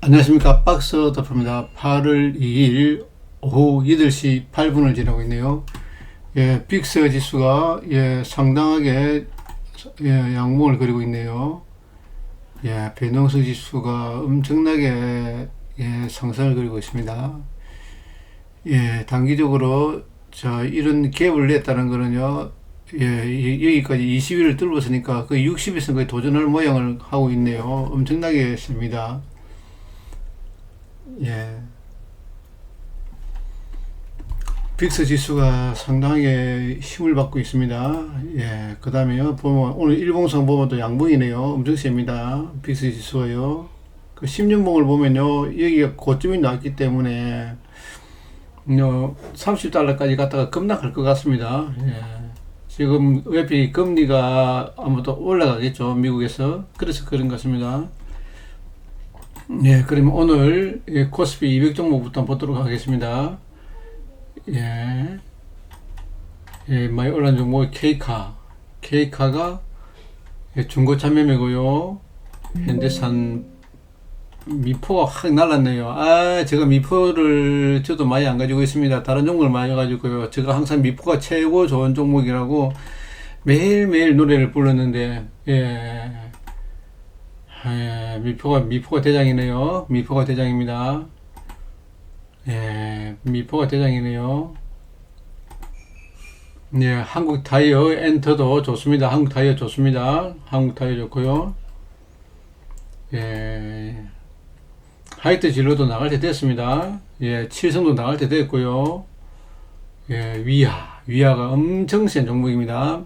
안녕하십니까. 박스 더프입니다. 8월 2일 오후 8시 8분을 지나고 있네요. 예 빅스 지수가 예 상당하게 예 양봉을 그리고 있네요. 예 배농수 지수가 엄청나게 예 상승을 그리고 있습니다. 예 단기적으로 자 이런 갭을 냈다는 거는요 예 이- 여기까지 20일을 뚫었으니까 그 60에서 거의 도전할 모양을 하고 있네요. 엄청나게 셉니다 예. 빅스 지수가 상당하게 힘을 받고 있습니다. 예. 그 다음에요, 보면, 오늘 일봉상 보면 또 양봉이네요. 엄청 셉니다. 빅스 지수가요. 그 10년봉을 보면요, 여기가 고점이 나왔기 때문에, 요 30달러까지 갔다가 급락할 것 같습니다. 예. 지금 어차피 금리가 아무도 올라가겠죠. 미국에서. 그래서 그런 것 같습니다. 예, 그러면 오늘 예, 코스피 200 종목부터 보도록 하겠습니다. 예, 예, 많이 올라온 종목 K카, K카가 예, 중고 참매매고요. 현대산 미포가 확 날랐네요. 아, 제가 미포를 저도 많이 안 가지고 있습니다. 다른 종목을 많이 가지고요. 제가 항상 미포가 최고 좋은 종목이라고 매일매일 노래를 불렀는데, 예. 예, 미포가 미포가 대장이네요. 미포가 대장입니다. 예, 미포가 대장이네요. 예, 한국 타이어 엔터도 좋습니다. 한국 타이어 좋습니다. 한국 타이어 좋고요. 예, 하이트 진로도 나갈 때 됐습니다. 예, 칠성도 나갈 때 됐고요. 예, 위아, 위아가 엄청 센 종목입니다.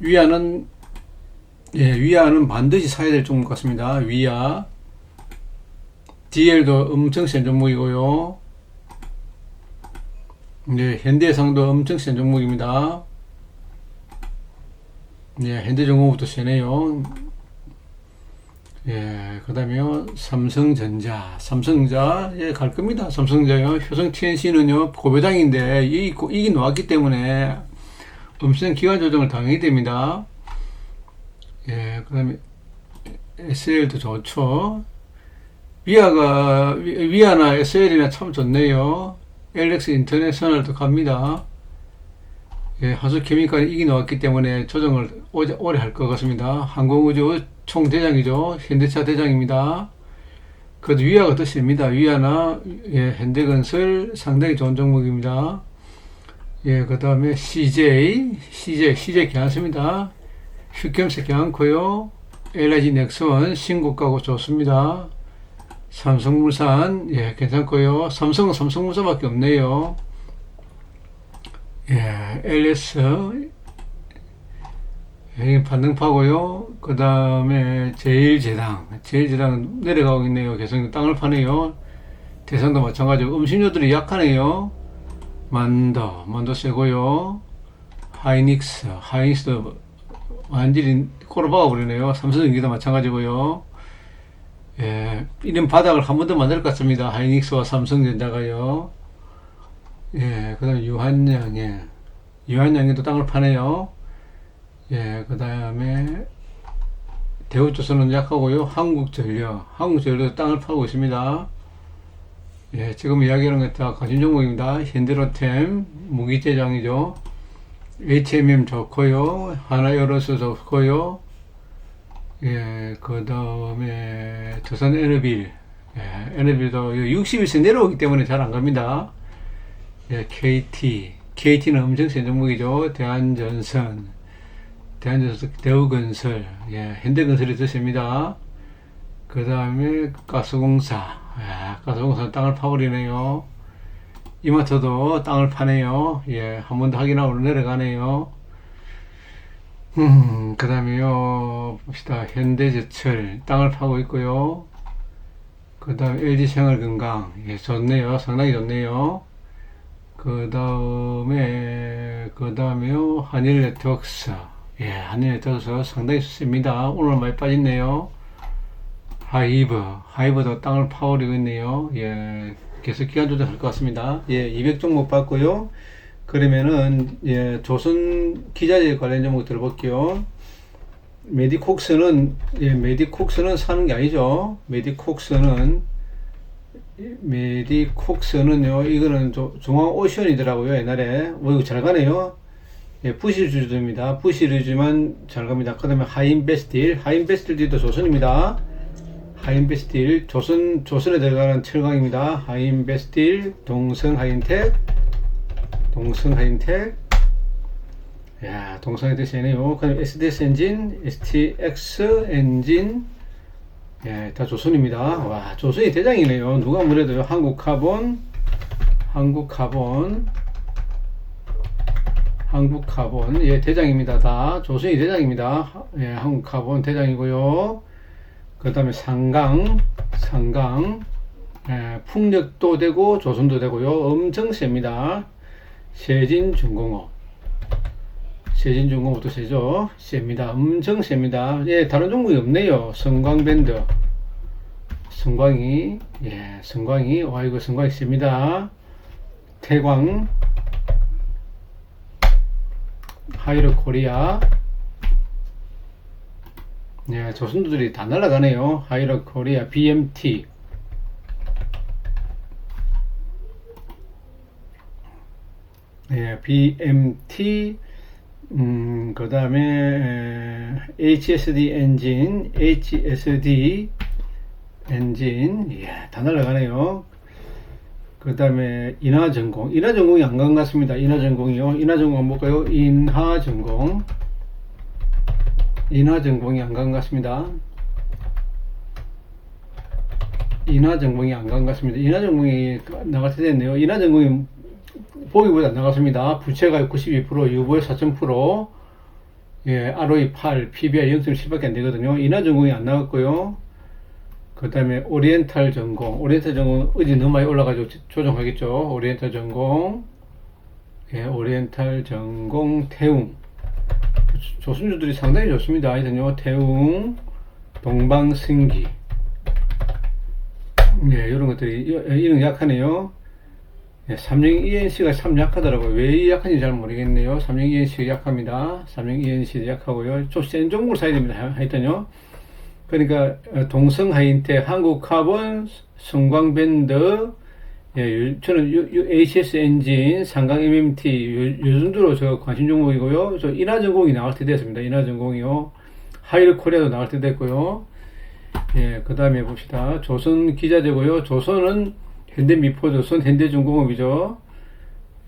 위아는 예, 위아는 반드시 사야 될 종목 같습니다. 위아. DL도 엄청 센 종목이고요. 네, 현대해상도 엄청 센 종목입니다. 예, 현대중공업도 세네요. 예, 그 다음에요, 삼성전자. 삼성전자, 예, 갈 겁니다. 삼성전자요. 효성 TNC는요, 고배당인데, 이, 이기 놓았기 때문에 엄청 기간 조정을 당해야 됩니다. 예, 그 다음에 SL도 좋죠. 위아가, 위- 위아나 SL이나 참 좋네요. LX 인터내셔널도 갑니다. 예, 하수 케미칼이 이기 나왔기 때문에 조정을 오래, 오래 할 것 같습니다. 항공우주 총대장이죠. 현대차 대장입니다. 그래도 위아가 더 셉니다. 위아나, 예, 현대건설 상당히 좋은 종목입니다. 예, 그 다음에 CJ, CJ, CJ 괜찮습니다. 휘겸색 괜찮고요. LIG 넥슨 신고가고 좋습니다. 삼성물산 예 괜찮고요. 삼성은 삼성물산밖에 없네요. 예 LS 예, 반등파고요. 그 다음에 제일제당 제일제당 내려가고 있네요. 계속 땅을 파네요. 대상도 마찬가지고 음식료들이 약하네요. 만더 만더 세고요. 하이닉스 하이닉스도 완전히 꼬라박아 버리네요. 삼성전기도 마찬가지고요. 예, 이런 바닥을 한 번 더 만들 것 같습니다. 하이닉스와 삼성전자가요. 예, 그 다음에 유한양에, 유한양에 도 땅을 파네요. 예, 그 다음에 대우조선은 약하고요. 한국전력, 한국전력도 땅을 파고 있습니다. 예, 지금 이야기하는 것다 가진 종목입니다. 현대로템, 무기재장이죠. HMM 좋고요. 하나여러스 좋고요. 예, 그 다음에 두산 에너빌, 예, 에너빌도 60일선 내려오기 때문에 잘 안 갑니다. 예, KT, KT는 엄청 센 종목이죠. 대한전선, 대한전선, 대우건설, 예, 현대건설이 좋습니다. 그 다음에 가스공사, 예, 가스공사 땅을 파버리네요. 이마트도 땅을 파네요. 예, 한 번 더 확인하고 내려가네요. 음, 그 다음에요, 봅시다. 현대제철, 땅을 파고 있고요. 그 다음 LG생활건강, 예, 좋네요. 상당히 좋네요. 그 다음에, 그 다음에요, 한일네트워크스, 예, 한일네트워크스 상당히 좋습니다. 오늘 많이 빠졌네요. 하이브, 하이브도 땅을 파버리고 있네요. 예, 계속 기간 조정할 것 같습니다. 예, 200종목 봤고요. 그러면은 예, 조선 기자재 관련 종목 들어볼게요. 메디콕스는 예, 메디콕스는 사는 게 아니죠. 메디콕스는 메디콕스는요. 이거는 조- 중앙 오션이더라고요. 옛날에. 오 이거 잘 가네요. 예, 부시리즈입니다. 부시리즈만 잘 갑니다. 그다음에 하인베스틸, 하인베스틸도 조선입니다. 하인베스틸 조선 조선에 들어가는 철강입니다. 하인베스틸, 동성 하인텍, 동성 하인텍. 야, 동성에 대해서네요. 그다음 SDS 엔진, STX 엔진, 예, 다 조선입니다. 와, 조선이 대장이네요. 누가 뭐래도요. 한국 카본, 한국 카본, 한국 카본, 예, 대장입니다. 다 조선이 대장입니다. 예, 한국 카본 대장이고요. 그 다음에 상강, 상강, 예, 풍력도 되고 조선도 되고요. 엄청 셉니다. 세진중공업. 세진중공업도 세죠. 셉니다. 엄청 셉니다. 예, 다른 종목이 없네요. 성광밴드. 성광이, 예, 성광이, 와, 이거 성광이 셉니다. 태광, 하이로 코리아. 예, 조선도들이 다 날아가네요. 하이로 코리아, BMT. 예, BMT, 음, 그 다음에 HSD 엔진, HSD 엔진, 예, 다 날아가네요. 그 다음에 인하전공, 인하전공이 안간것 같습니다. 인하전공이요. 인하전공 한번 볼까요? 인하전공, 인하전공이 안 간 것 같습니다. 인하전공이 안 간 것 같습니다. 인하전공이 나갈 때 됐네요. 인하전공이 보기보다 안 나갔습니다. 부채가 92%, 유보율 4.0%, 예, ROE 8, PBR 0.7밖에 안 되거든요. 인하 전공이 안 나갔고요. 그 다음에 오리엔탈 전공, 오리엔탈 전공 의지 너무 많이 올라가지고 조- 조정하겠죠. 오리엔탈 전공, 예, 오리엔탈 전공 태웅. 조- 조선주들이 상당히 좋습니다. 하여튼요, 태웅, 동방승기. 예, 이런 것들이, 이- 이런 약하네요. 예, 삼성 ENC가 참 약하더라고요. 왜 약한지 잘 모르겠네요. 삼성 ENC가 약합니다. 삼성 ENC도 약하고요. 좀 센 종목을 사야 됩니다. 하- 하여튼요. 그러니까 어, 동성 하인텍, 한국 카본, 성광밴드, 예, 요- 저는 HS 엔진, 상강 MMT 요, 요 정도로 저 관심 종목이고요. 저 인하전공이 나갈 때 됐습니다. 인하전공이요. 하이를 코리아도 나갈 때 됐고요. 예, 그 다음에 봅시다. 조선 기자재고요. 조선은 현대미포조선, 현대중공업이죠.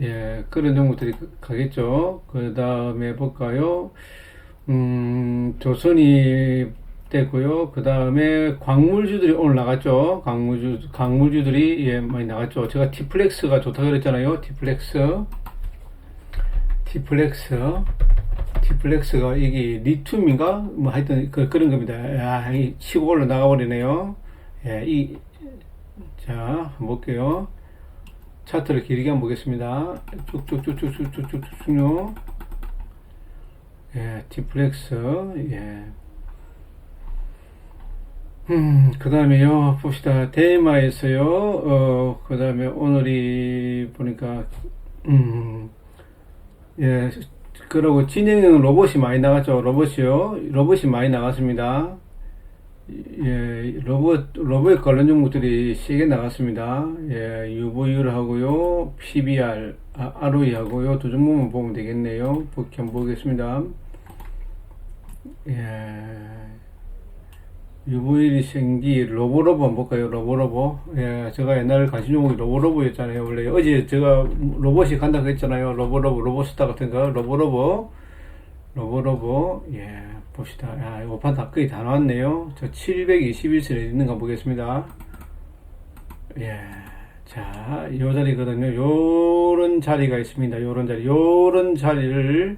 예, 그런 종목들이 가겠죠. 그 다음에 볼까요? 음, 조선이 됐고요. 그 다음에 광물주들이 오늘 나갔죠. 광물주, 광물주들이 예, 많이 나갔죠. 제가 티플렉스가 좋다고 그랬잖아요. 티플렉스. 티플렉스. 티플렉스가 이게 리튬인가? 뭐 하여튼 그, 그런 겁니다. 야, 이 치고 올라 나가버리네요. 예, 이, 자, 한번 볼게요. 차트를 길게 한번 보겠습니다. 쭉쭉쭉쭉쭉쭉쭉쭉요. 예, 디플렉스, 예. 음, 그 다음에요, 봅시다. 대마에서요, 어, 그 다음에 오늘이 보니까, 음, 예, 그러고 진행형 로봇이 많이 나갔죠. 로봇이요. 로봇이 많이 나갔습니다. 예, 로봇, 로봇 관련 종목들이 세게 나갔습니다. 예, UV를 하고요, PBR, 아, ROE 하고요, 두 종목만 보면 되겠네요. 보기 한번 보겠습니다. 예, UV를 생기, 로보로보 한번 볼까요? 로보로보. 예, 제가 옛날에 관심 종목이 로보로보였잖아요. 원래 어제 제가 로봇이 간다고 했잖아요. 로보로보, 로봇스타 같은 거, 로보로보. 로보로보, 예, 봅시다. 야, 오판 다 거의 다 나왔네요. 저 721선에 있는가 보겠습니다. 예, 자, 요 자리거든요. 요런 자리가 있습니다. 요런 자리, 요런 자리를,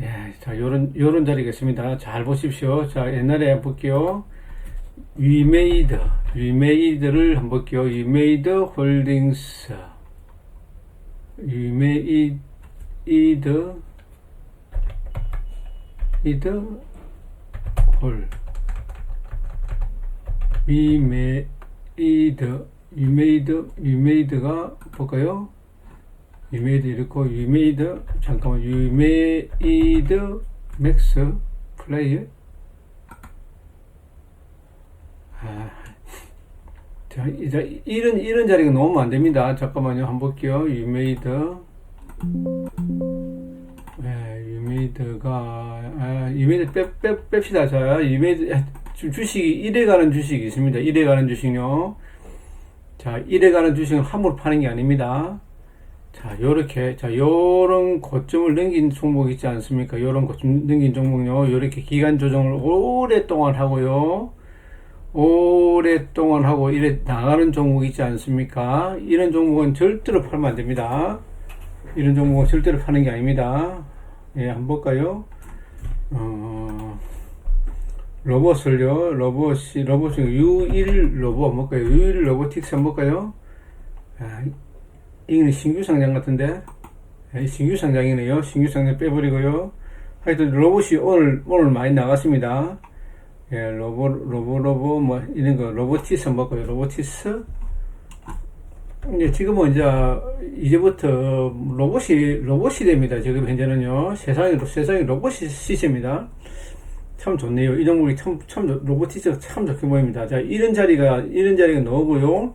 예, 자, 요런, 요런 자리가 있습니다. 잘 보십시오. 자, 옛날에 한번 볼게요. 위메이드, 위메이드를 한번 볼게요. 위메이드 홀딩스. 위메이드, 이드 홀 위메이드 위메이드 위메이드가 볼까요? 위메이드 이렇고 위메이드 잠깐만 위메이드 맥스 플레이. 아, 자, 이런 이런 자리가 놓으면 안 됩니다. 잠깐만요, 한번 볼게요. 유메이드. 네, 유메이드가 아, 유메이드 빼, 빼, 뺍시다. 자, 유메이드 아, 주- 주식이 1에 가는 주식이 있습니다. 1에 가는 주식요. 자, 1에 가는 주식은 함부로 파는 게 아닙니다. 자, 요렇게, 자, 요런 고점을 넘긴 종목 있지 않습니까? 요런 고점 넘긴 종목요. 요렇게 기간 조정을 오랫동안 하고요. 오랫동안 하고 이래 나가는 종목 있지 않습니까? 이런 종목은 절대로 팔면 안 됩니다. 이런 종목은 절대로 파는 게 아닙니다. 예, 한번 볼까요? 어, 로봇을요, 로봇이, 로봇이 U1 로봇 한번 볼까요? U1 로보틱스 한번 볼까요? 아, 이거는 신규 상장 같은데? 예, 신규 상장이네요. 신규 상장 빼버리고요. 하여튼 로봇이 오늘, 오늘 많이 나갔습니다. 예, 로보, 로보, 로보, 뭐, 이런 거, 로보티스 볼까요? 로보티스? 이제 지금은 이제, 이제부터 로봇이, 로봇이 됩니다. 지금 현재는요. 세상이, 세상이 로봇이 시세입니다. 참 좋네요. 이 종목이 참, 참, 좋- 로보티스가 참 좋게 보입니다. 자, 이런 자리가, 이런 자리가 나오고요.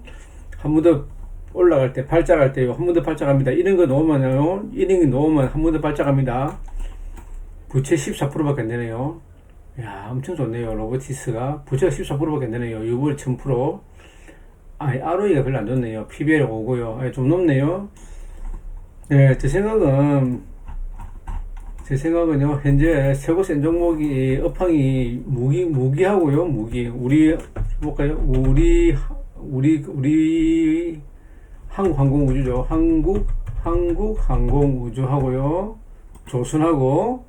한 번 더 올라갈 때, 발작할 때, 한 번 더 발작합니다. 이런 거 놓으면요. 이런 거 놓으면 한 번 더 발작합니다. 부채 14%밖에 안 되네요. 야, 엄청 좋네요. 로보티스가. 부채가 14%밖에 안 되네요. 6월 1000%. 아니, ROE가 별로 안 좋네요. PBR 오고요. 아니, 좀 높네요. 네, 제 생각은, 제 생각은요, 현재 최고 센 종목이, 업황이 무기, 무기하고요, 무기. 우리, 볼까요? 우리, 우리, 우리, 한국 항공우주죠. 한국, 한국 항공우주하고요, 조선하고,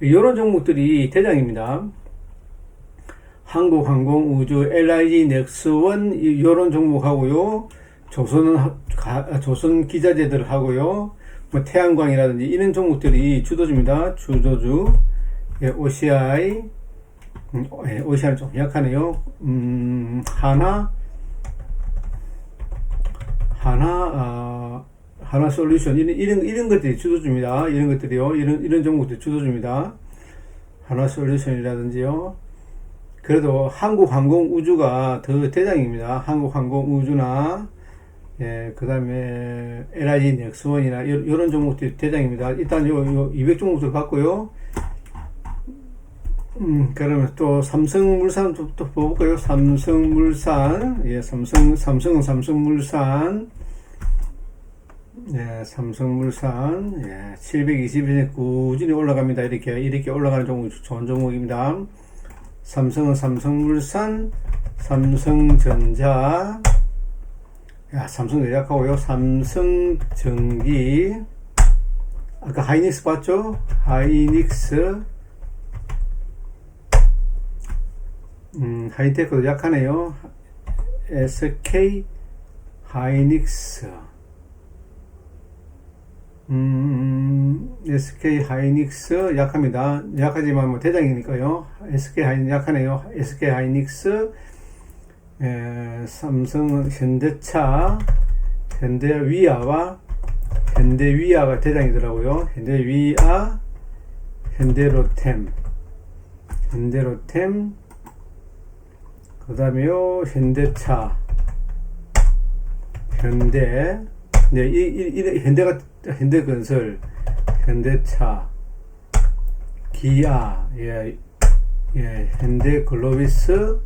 이런 종목들이 대장입니다. 한국항공우주, LIG 넥스원 이런 종목하고요. 가- 조선 기자재들 하고요. 뭐 태양광이라든지 이런 종목들이 주도주입니다. 주도주. 예, OCI. 음, 예, OCI는 좀 약하네요. 음, 하나 하나 아, 하나 솔루션 이런 이런 이런 것들이 주도주입니다. 이런 것들이요. 이런 이런 종목들이 주도주입니다. 하나 솔루션이라든지요. 그래도 한국항공우주가 더 대장입니다. 한국항공우주나 예, 그 다음에 LIG 넥스원이나 이런 종목들이 대장입니다. 일단 요, 요 200 종목들 봤고요. 음, 그러면 또 삼성물산 또, 또 볼까요? 삼성물산, 예, 삼성, 삼성은 삼성물산, 예, 삼성물산, 예, 720일 꾸준히 올라갑니다. 이렇게, 이렇게 올라가는 종목, 좋은 종목입니다. 삼성은 삼성물산, 삼성전자, 야, 삼성전자 약하고요. 삼성전기, 아까 하이닉스 봤죠? 하이닉스, 음, 하이테크도 약하네요. SK 하이닉스. 음, SK 하이닉스 약합니다. 약하지만 뭐 대장이니까요. SK 하이 약하네요. SK 하이닉스, 에, 삼성 현대차, 현대위아와 현대위아가 대장이더라고요. 현대위아, 현대로템, 현대로템, 그 다음에요, 현대차, 현대, 네, 이, 이, 이, 현대가, 현대건설, 현대차, 기아, 예, 예, 현대글로비스,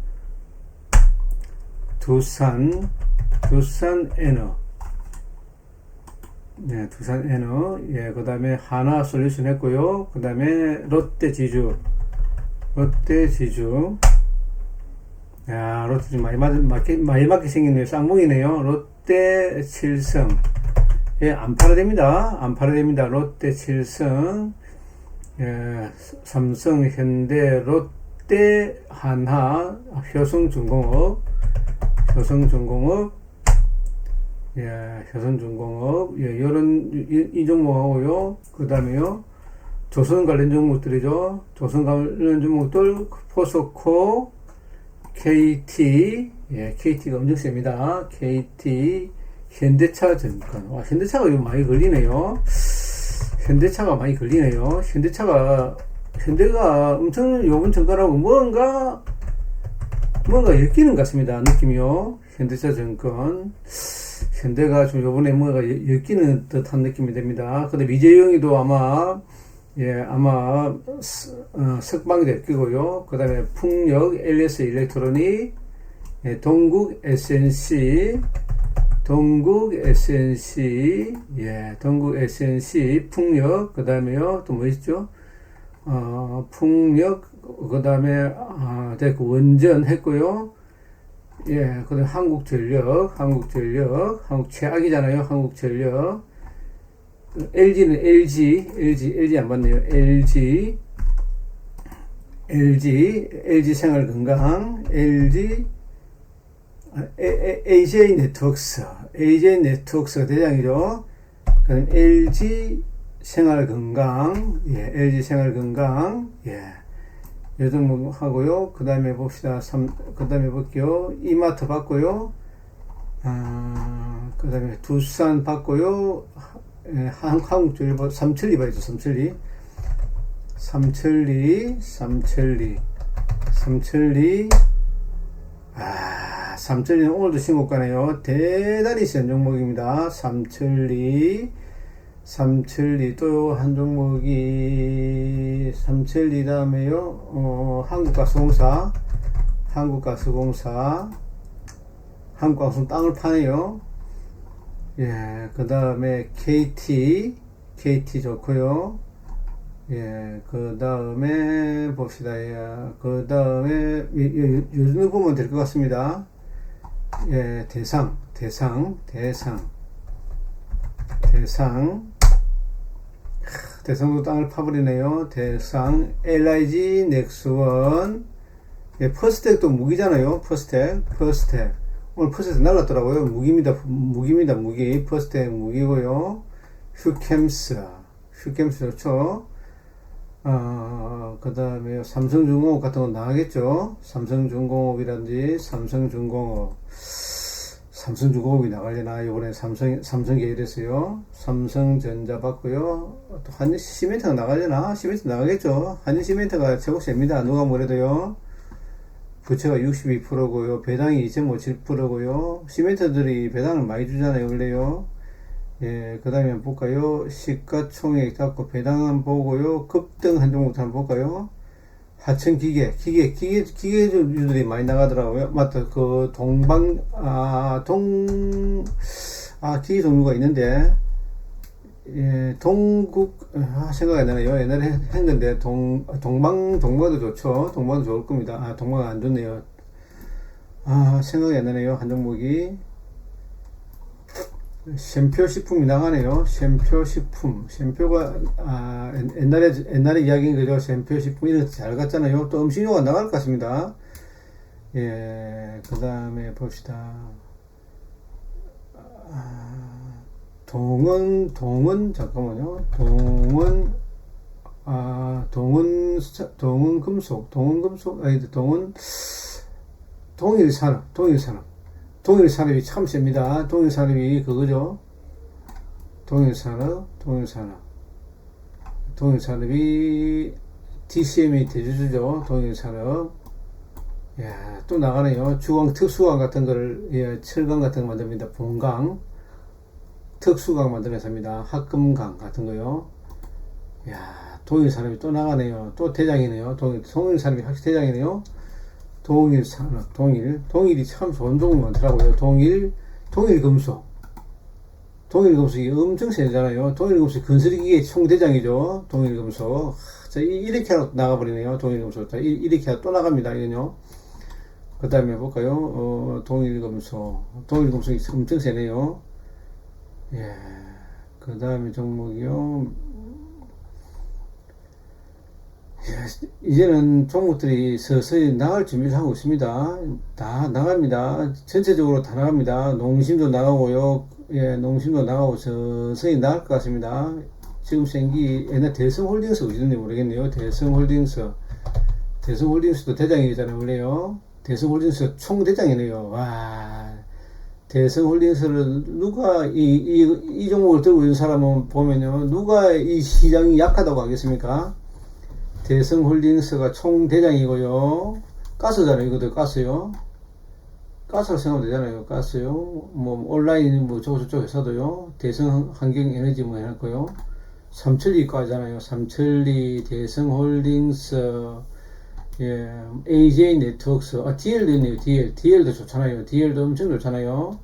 두산, 두산 에너, 네, 두산 에너, 예, 그 다음에 하나 솔루션 했고요. 그 다음에 롯데 지주, 롯데 지주, 야, 롯데 좀 많이 맞, 맞게, 많이 맞게 생겼네요. 쌍봉이네요. 롯데 칠성. 예, 안 팔아야 됩니다. 안 팔아야 됩니다. 롯데 칠성. 예, 삼성, 현대, 롯데, 한하, 효성중공업, 효성중공업, 예, 효성중공업, 예, 요런, 이, 이 종목하고요. 그 다음에요. 조선 관련 종목들이죠. 조선 관련 종목들, 포스코, KT, 예, KT가 셉니다. KT, 현대차 증권. 와, 현대차가 좀 많이 걸리네요. 현대차가 많이 걸리네요. 현대차가 현대가 엄청 요번 정권하고 뭔가 뭔가 엮이는 것 같습니다. 느낌이요. 현대차 정권. 현대가 좀 요번에 뭔가 엮- 엮이는 듯한 느낌이 됩니다. 근데 미재영이도 아마 예, 아마 스- 어, 석방이 엮이고요. 그 다음에 풍력, LS 일렉트로닉, 예, 동국 SNC, 동국 SNC, 예, 동국 SNC, 풍력, 그 다음에요, 또 뭐 있죠? 어, 풍력, 그 다음에, 아, 됐고, 원전 했고요. 예, 그 다음에 한국전력, 한국전력, 한국 최악이잖아요, 한국전력. LG는 LG, LG, LG 안 봤네요, LG. LG, LG 생활건강, LG, AJ 네트워크스, AJ 네트워크스가 대장이죠. 그다음 LG 생활건강, 예, LG 생활건강, 예, 요즘 하고요. 그 다음에 봅시다. 그 다음에 볼게요. 이마트 봤고요. 아, 그 다음에 두산 봤고요. 예, 한, 한국조일보, 삼천리 봐야죠. 삼천리. 삼천리, 삼천리, 삼천리. 아, 삼천리는 오늘도 신고가네요. 대단히 센 종목입니다. 삼천리, 삼천리 또 한 종목이 삼천리 다음에요. 어, 한국가스공사, 한국가스공사, 한국가스 땅을 파네요. 예, 그 다음에 KT, KT 좋고요. 예, 그 다음에 봅시다. 예, 그 다음에 요즘 보면 될 것 같습니다. 예, 대상, 대상, 대상, 대상. 크, 대상도 땅을 파버리네요. 대상, LIG, 넥스원. 예, 퍼스텍도 무기잖아요. 퍼스텍, 퍼스텍. 오늘 퍼스텍 날랐더라고요. 무기입니다. 무기입니다. 무기. 퍼스텍 무기고요. 휴캠스. 휴캠스 좋죠. 어, 그 다음에 삼성중공업 같은 거 나가겠죠. 삼성중공업이라든지 삼성중공업. 삼성중공업이 나가려나 이번에 삼성 삼성 계열에서요. 삼성전자 받고요. 또 한일 시멘트가 나가려나 시멘트 나가겠죠. 한일 시멘트가 최고 셉니다. 누가 뭐래도요. 부채가 62%고요. 배당이 2.57%고요. 시멘트들이 배당을 많이 주잖아요. 원래요. 예, 그 다음에 볼까요? 시가총액 잡고 배당 한번 보고요. 급등 한 종목 한번 볼까요? 하천 기계, 기계, 기계, 기계주들이 많이 나가더라고요. 맞다. 그 동방, 아, 동, 아, 기계 종류가 있는데, 예, 동국, 아, 생각이 안 나네요. 옛날에 했- 했는데, 동, 동방, 동방도 좋죠. 동방도 좋을 겁니다. 아, 동방 안 좋네요. 아, 생각이 안 나네요. 한 종목이. 샘표 식품이 나가네요. 샘표 식품. 샘표가, 아, 옛- 옛날에, 옛날에 이야기인 거죠. 샘표 식품 이런 거잘 갔잖아요. 또 음식료가 나갈 것 같습니다. 예, 그 다음에 봅시다. 아, 동원, 동원, 잠깐만요. 동원, 아, 사- 동원 금속, 동원 금속, 아니, 동원, 동일 산업, 동일 산업. 동일 산업이 참 셉니다. 동일 산업이 그거죠. 동일 산업, 동일 산업. 동일 산업이 DCM이 대주주죠. 동일 산업. 야, 또 나가네요. 주광 특수광 같은 거를, 예, 철강 같은 거 만듭니다. 본강. 특수광 만들어서 합니다. 합금강 같은 거요. 야, 동일 산업이 또 나가네요. 또 대장이네요. 동일, 동일 산업이 확실히 대장이네요. 동일 산업, 동일. 동일이 참 좋은 종목이 많더라고요. 동일, 동일 금속. 동일 금속이 엄청 세잖아요. 동일 금속 건설기계 총대장이죠. 동일 금속. 하, 자, 이- 이렇게 나가버리네요. 동일 금속. 자, 이- 이렇게 또 나갑니다. 이건요. 그 다음에 볼까요? 어, 동일 금속. 동일 금속이 엄청 세네요. 예. 그 다음에 종목이요. 예, 이제는 종목들이 서서히 나갈 준비를 하고 있습니다. 다 나갑니다. 전체적으로 다 나갑니다. 농심도 나가고요. 예, 농심도 나가고 서서히 나갈 것 같습니다. 지금 생기 옛날 대성홀딩스 어디는지 모르겠네요. 대성홀딩스. 대성홀딩스도 대장이잖아요. 원래요. 대성홀딩스 총대장이네요. 와. 대성 홀딩스를 누가 이, 이, 이 종목을 들고 있는 사람은 보면요. 누가 이 시장이 약하다고 하겠습니까? 대성 홀딩스가 총대장이고요. 가스잖아요. 이것도 가스요. 가스로 생각하면 되잖아요. 가스요. 뭐 온라인 뭐 저거 저쪽 회사도요. 대성 환경 에너지 뭐 해놨고요. 삼천리 과잖아요. 삼천리 대성 홀딩스 예, AJ 네트워크스 아 DL도 있네요. DL DL도 좋잖아요. DL도 엄청 좋잖아요.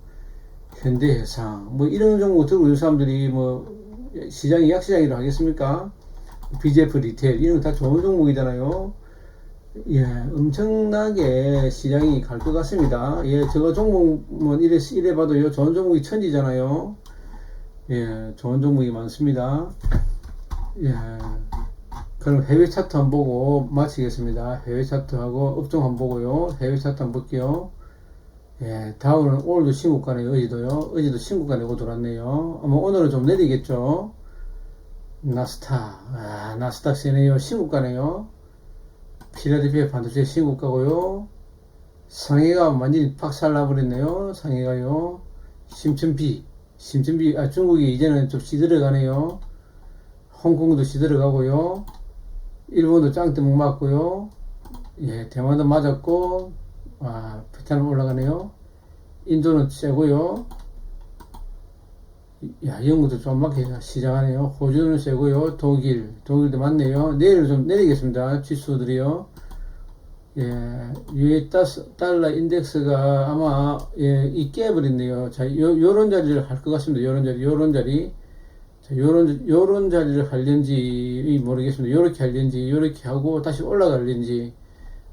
현대해상 뭐 이런 종목 들고 있는 사람들이 뭐 시장이 약시장이라 하겠습니까? BJF 리테일 이런 거 다 좋은 종목이잖아요. 예, 엄청나게 시장이 갈 것 같습니다. 예, 저거 종목 뭐 이래 이래 봐도요 좋은 종목이 천지잖아요. 예, 좋은 종목이 많습니다. 예, 그럼 해외 차트 한번 보고 마치겠습니다. 해외 차트하고 업종 한번 보고요. 해외 차트 한번 볼게요. 예, 다음은 오늘도 신고가네요. 어제도요. 어제도 신고가 내고 돌았네요. 아마 오늘은 좀 내리겠죠. 나스닥, 아, 나스닥 세네요. 신고가네요. 필라델피아 반도체 신고가고요. 상해가 완전히 박살나버렸네요. 상해가요. 심천비, 심천비, 아, 중국이 이제는 좀 시들어가네요. 홍콩도 시들어가고요. 일본도 짱뜨목 맞고요. 예, 대만도 맞았고, 아, 베트남 올라가네요. 인도는 세고요. 야, 영국도 좀 맞게 시작하네요. 호주는 세고요. 독일, 독일도 맞네요. 내일은 좀 내리겠습니다. 지수들이요. 예, US 달러 인덱스가 아마, 예, 이 깨버렸네요. 자, 요, 요런 자리를 할 것 같습니다. 요런 자리, 요런 자리. 자, 요런, 요런 자리를 할는지 모르겠습니다. 요렇게 할는지, 요렇게 하고 다시 올라갈는지,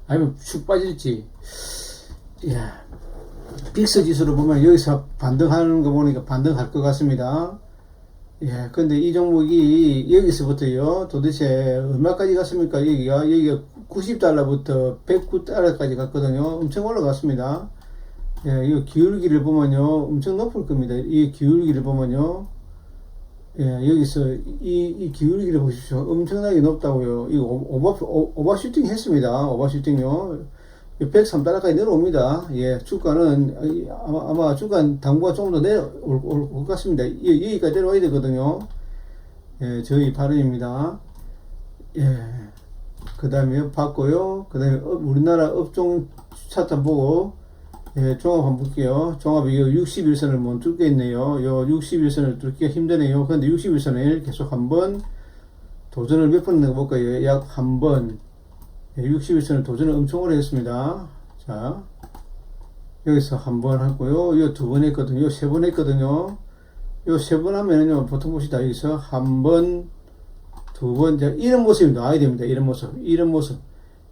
아니면 축 빠질지. 야, 빅스 지수를 보면 여기서 반등하는 거 보니까 반등할 것 같습니다. 예, 근데 이 종목이 여기서부터요, 도대체 얼마까지 갔습니까? 여기가, 여기가 90달러부터 109달러까지 갔거든요. 엄청 올라갔습니다. 예, 이 기울기를 보면요, 엄청 높을 겁니다. 이 기울기를 보면요, 예, 여기서 이, 이 기울기를 보십시오. 엄청나게 높다고요. 이거 오버, 오- 오버슈팅 했습니다. 오버슈팅요. 103달러까지 내려옵니다. 예, 주가는 아마, 아마 주가 당부가 조금 더 내려올 것 같습니다. 예, 여기까지 내려와야 되거든요. 예, 저희 발언입니다. 예, 그 다음에 봤고요. 그 다음에 우리나라 업종 차트 보고 예, 종합 한번 볼게요. 종합이 요 61선을 못 뚫게 있네요. 요 61선을 뚫기가 힘드네요. 그런데 61선을 계속 한번 도전을 몇번 해볼까요? 약 한 번, 61선을 도전을 엄청 오래 했습니다. 자, 여기서 한 번 하고요. 요 두 번 했거든요. 세 번 했거든요. 요 세 번 하면은요, 보통 보시다 여기서 한 번, 두 번, 자, 이런 모습이 나와야 됩니다. 이런 모습, 이런 모습.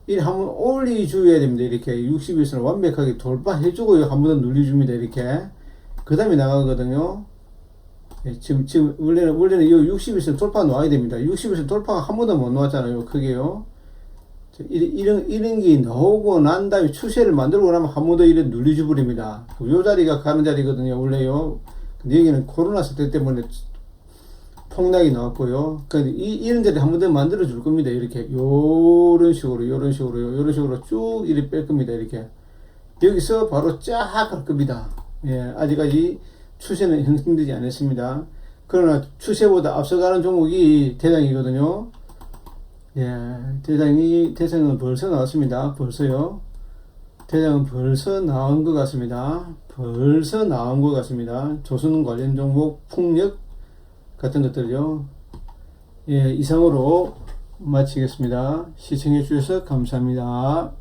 이렇게 한번 올려줘야 됩니다. 이렇게 61선을 완벽하게 돌파해주고 한 번 더 눌려줍니다. 이렇게. 그 다음에 나가거든요. 예, 지금, 지금, 원래는, 원래는 이 61선 돌파 놓아야 됩니다. 61선 돌파가 한 번도 못 놓았잖아요. 크게요. 자, 이런, 이런, 이런 게 나오고 난 다음에 추세를 만들고 나면 한 번 더 이래 눌려줘 버립니다. 요 자리가 가는 자리거든요. 원래요. 근데 여기는 코로나 사태 때문에 폭락이 나왔고요. 근데 이, 이런 자리 한번 더 만들어 줄 겁니다. 이렇게. 요런 식으로, 요런 식으로, 요런 식으로 쭉 이렇게 뺄 겁니다. 이렇게. 여기서 바로 쫙갈 겁니다. 예, 아직까지 추세는 형성되지 않았습니다. 그러나 추세보다 앞서가는 종목이 대장이거든요. 예, 대장이, 대장은 벌써 나왔습니다. 벌써요. 대장은 벌써 나온 것 같습니다. 벌써 나온 것 같습니다. 조선 관련 종목, 풍력 같은 것들요. 예, 이상으로 마치겠습니다. 시청해 주셔서 감사합니다.